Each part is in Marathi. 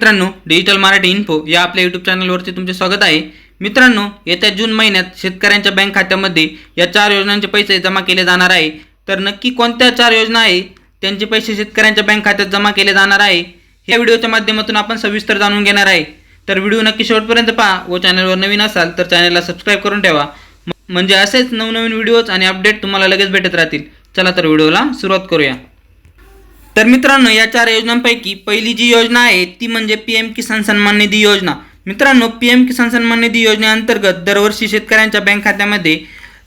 मित्रांनो डिजिटल मराठी इन्फो या आपल्या यूट्यूब चॅनलवरती तुमचे स्वागत आहे. मित्रांनो येत्या जून महिन्यात शेतकऱ्यांच्या बँक खात्यामध्ये या चार योजनांचे पैसे जमा केले जाणार आहे. तर नक्की कोणत्या चार योजना आहे त्यांचे पैसे शेतकऱ्यांच्या बँक खात्यात जमा केले जाणार आहे. या व्हिडिओच्या माध्यमातून आपण सविस्तर जाणून घेणार आहे. तर व्हिडिओ नक्की शेवटपर्यंत पहा व चॅनलवर नवीन असाल तर चॅनलला सबस्क्राईब करून ठेवा. म्हणजे असेच नवनवीन व्हिडिओज आणि अपडेट तुम्हाला लगेच भेटत राहतील. चला तर व्हिडिओला सुरुवात करूया. तर मित्रांनो या चार योजनांपैकी पहिली जी योजना आहे ती म्हणजे पी एम किसान सन्मान निधी योजना. मित्रांनो पी एम किसान सन्मान निधी योजनेअंतर्गत दरवर्षी शेतकऱ्यांच्या बँक खात्यामध्ये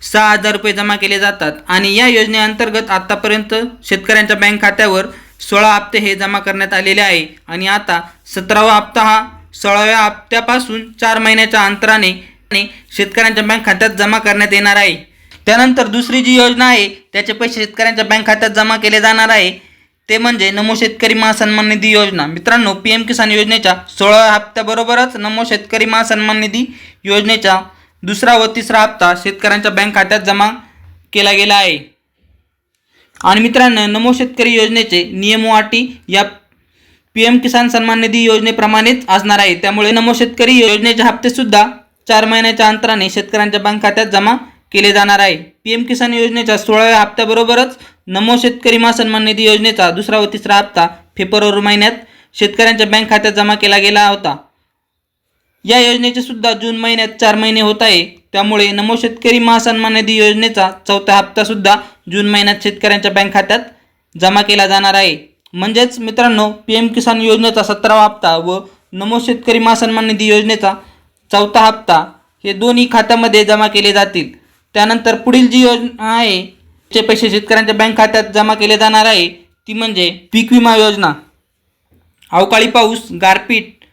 सहा हजार रुपये जमा केले जातात आणि या योजनेअंतर्गत आतापर्यंत शेतकऱ्यांच्या बँक खात्यावर सोळा हप्ते हे जमा करण्यात आलेले आहे आणि आता सतरावा हप्ता हा सोळाव्या हप्त्यापासून चार महिन्याच्या अंतराने आणि शेतकऱ्यांच्या बँक खात्यात जमा करण्यात येणार आहे. त्यानंतर दुसरी जी योजना आहे त्याचे पैसे शेतकऱ्यांच्या बँक खात्यात जमा केले जाणार आहे. ते म्हणजे नमो शेतकरी महासन्मान निधी योजना. मित्रांनो पी एम किसान योजनेच्या सोळा हप्त्याबरोबरच नमो शेतकरी महासन्मान निधी योजनेचा दुसरा व तिसरा हप्ता शेतकऱ्यांच्या बँक खात्यात जमा केला गेला आहे. आणि मित्रांनो नमो शेतकरी योजनेचे नियम व अटी या पी एम किसान सन्मान निधी योजनेप्रमाणेच असणार आहे. त्यामुळे नमो शेतकरी योजनेचे हप्ते सुद्धा चार महिन्याच्या अंतराने शेतकऱ्यांच्या बँक खात्यात जमा केले जाणार आहे. पी एम किसान योजनेच्या सोळाव्या हप्त्याबरोबरच नमो शेतकरी महासन्मान निधी योजनेचा दुसरा व तिसरा हप्ता फेब्रुवारी महिन्यात शेतकऱ्यांच्या बँक खात्यात जमा केला गेला होता. या योजनेचे सुद्धा जून महिन्यात चार महिने होत आहे. त्यामुळे नमो शेतकरी महासन्मान निधी योजनेचा चौथा हप्ता सुद्धा जून महिन्यात शेतकऱ्यांच्या बँक खात्यात जमा केला जाणार आहे. म्हणजेच मित्रांनो पी एम किसान योजनेचा सतरावा हप्ता व नमो शेतकरी महासन्मान निधी योजनेचा चौथा हप्ता हे दोन्ही खात्यामध्ये जमा केले जातील. त्यानंतर पुढील जी योजना आहे चे पैसे शेतकऱ्यांच्या बँक खात्यात जमा केले जाणार आहे ती म्हणजे पीक विमा योजना. अवकाळी पाऊस गारपीट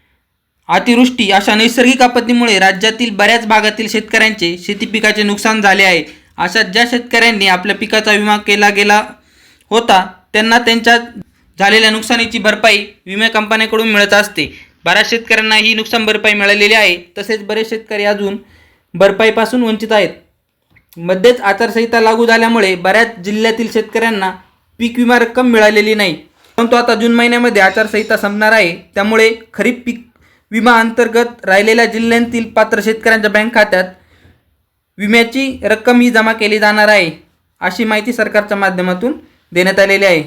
अतिवृष्टी अशा नैसर्गिक आपत्तीमुळे राज्यातील बऱ्याच भागातील शेतकऱ्यांचे शेती पिकाचे नुकसान झाले आहे. अशा ज्या शेतकऱ्यांनी आपल्या पिकाचा विमा केला गेला होता त्यांना त्यांच्या झालेल्या नुकसानीची भरपाई विमा कंपन्याकडून मिळत असते. बऱ्याच शेतकऱ्यांना ही नुकसान भरपाई मिळालेली आहे तसेच बरेच शेतकरी अजून भरपाईपासून वंचित आहेत. मध्येच आचारसंहिता लागू झाल्यामुळे बऱ्याच जिल्ह्यातील शेतकऱ्यांना पीक विमा रक्कम मिळालेली नाही. परंतु आता जून महिन्यामध्ये आचारसंहिता संपणार आहे. त्यामुळे खरीप पीक विमा अंतर्गत राहिलेल्या जिल्ह्यांतील पात्र शेतकऱ्यांच्या बँक खात्यात विम्याची रक्कम ही जमा केली जाणार आहे अशी माहिती सरकारच्या माध्यमातून देण्यात आलेली आहे.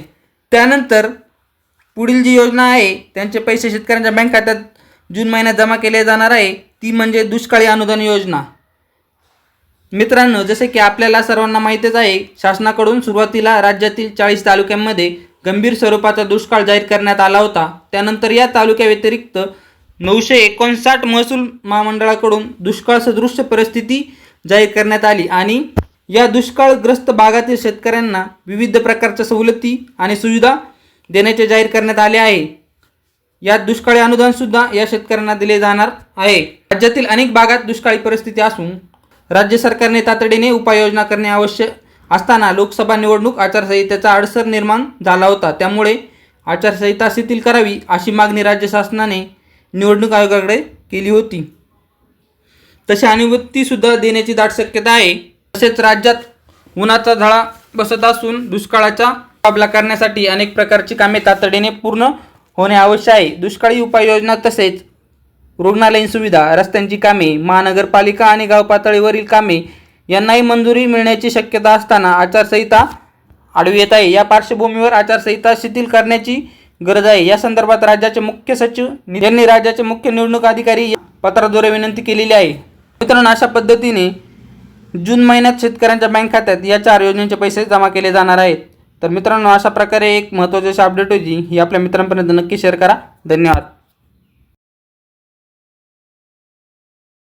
त्यानंतर पुढील जी योजना आहे त्यांचे पैसे शेतकऱ्यांच्या बँक खात्यात जून महिन्यात जमा केले जाणार आहे. ती म्हणजे दुष्काळी अनुदान योजना. मित्रांनो जसे की आपल्याला सर्वांना माहितीच आहे शासनाकडून सुरुवातीला राज्यातील चाळीस तालुक्यांमध्ये गंभीर स्वरूपाचा दुष्काळ जाहीर करण्यात आला होता. त्यानंतर या तालुक्याव्यतिरिक्त नऊशे एकोणसाठ महसूल महामंडळाकडून दुष्काळ सदृश परिस्थिती जाहीर करण्यात आली आणि या दुष्काळग्रस्त भागातील शेतकऱ्यांना विविध प्रकारच्या सवलती आणि सुविधा देण्याचे जाहीर करण्यात आले आहे. यात दुष्काळी अनुदानसुद्धा या शेतकऱ्यांना दिले जाणार आहे. राज्यातील अनेक भागात दुष्काळी परिस्थिती असून राज्य सरकारने तातडीने उपाययोजना करणे आवश्यक असताना लोकसभा निवडणूक आचारसंहितेचा अडसर निर्माण झाला होता. त्यामुळे आचारसंहिता शिथिल करावी अशी मागणी राज्य शासनाने निवडणूक आयोगाकडे केली होती. तशी अनुमतीसुद्धा देण्याची दाट शक्यता आहे. तसेच राज्यात उन्हाचा झळा बसत असून दुष्काळाचा मुकाबला करण्यासाठी अनेक प्रकारची कामे तातडीने पूर्ण होणे आवश्यक आहे. दुष्काळी उपाययोजना तसेच रुग्णालयीन सुविधा रस्त्यांची कामे महानगरपालिका आणि गाव पातळीवरील कामे यांनाही मंजुरी मिळण्याची शक्यता असताना आचारसंहिता आढळू येत आहे. या पार्श्वभूमीवर आचारसंहिता शिथिल करण्याची गरज आहे. या संदर्भात राज्याचे मुख्य सचिव यांनी राज्याचे मुख्य निवडणूक अधिकारी पत्राद्वारे विनंती केलेली आहे. मित्रांनो अशा पद्धतीने जून महिन्यात शेतकऱ्यांच्या बँक खात्यात या चार योजनेचे पैसे जमा केले जाणार आहेत. तर मित्रांनो अशा प्रकारे एक महत्त्वाची अशी अपडेट होती. ही आपल्या मित्रांपर्यंत नक्की शेअर करा. धन्यवाद.